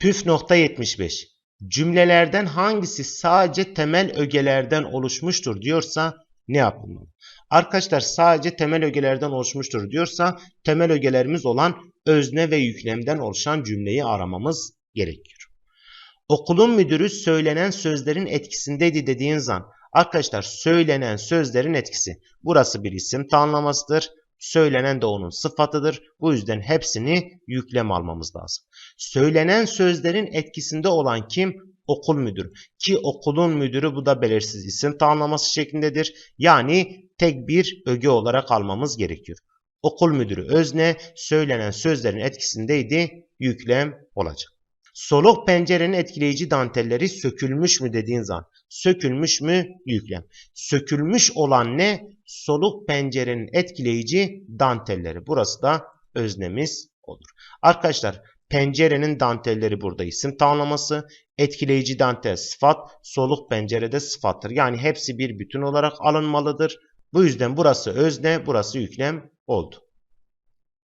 Püf nokta 75. Cümlelerden hangisi sadece temel ögelerden oluşmuştur diyorsa ne yapılmalı? Arkadaşlar sadece temel ögelerden oluşmuştur diyorsa temel ögelerimiz olan özne ve yüklemden oluşan cümleyi aramamız gerekiyor. Okulun müdürü söylenen sözlerin etkisindeydi dediğin zaman arkadaşlar söylenen sözlerin etkisi. Burası bir isim tanımlamasıdır. Söylenen de onun sıfatıdır. Bu yüzden hepsini yüklem almamız lazım. Söylenen sözlerin etkisinde olan kim? Okul müdürü. Ki okulun müdürü bu da belirsiz isim tanımlaması şeklindedir. Yani tek bir öge olarak almamız gerekiyor. Okul müdürü özne, söylenen sözlerin etkisindeydi, yüklem olacak. Soluk pencerenin etkileyici dantelleri sökülmüş mü dediğin zaman sökülmüş mü yüklem. Sökülmüş olan ne? Soluk pencerenin etkileyici dantelleri. Burası da öznemiz olur. Arkadaşlar pencerenin dantelleri burada isim tanımlaması. Etkileyici dantel sıfat, soluk pencerede sıfattır. Yani hepsi bir bütün olarak alınmalıdır. Bu yüzden burası özne, burası yüklem oldu.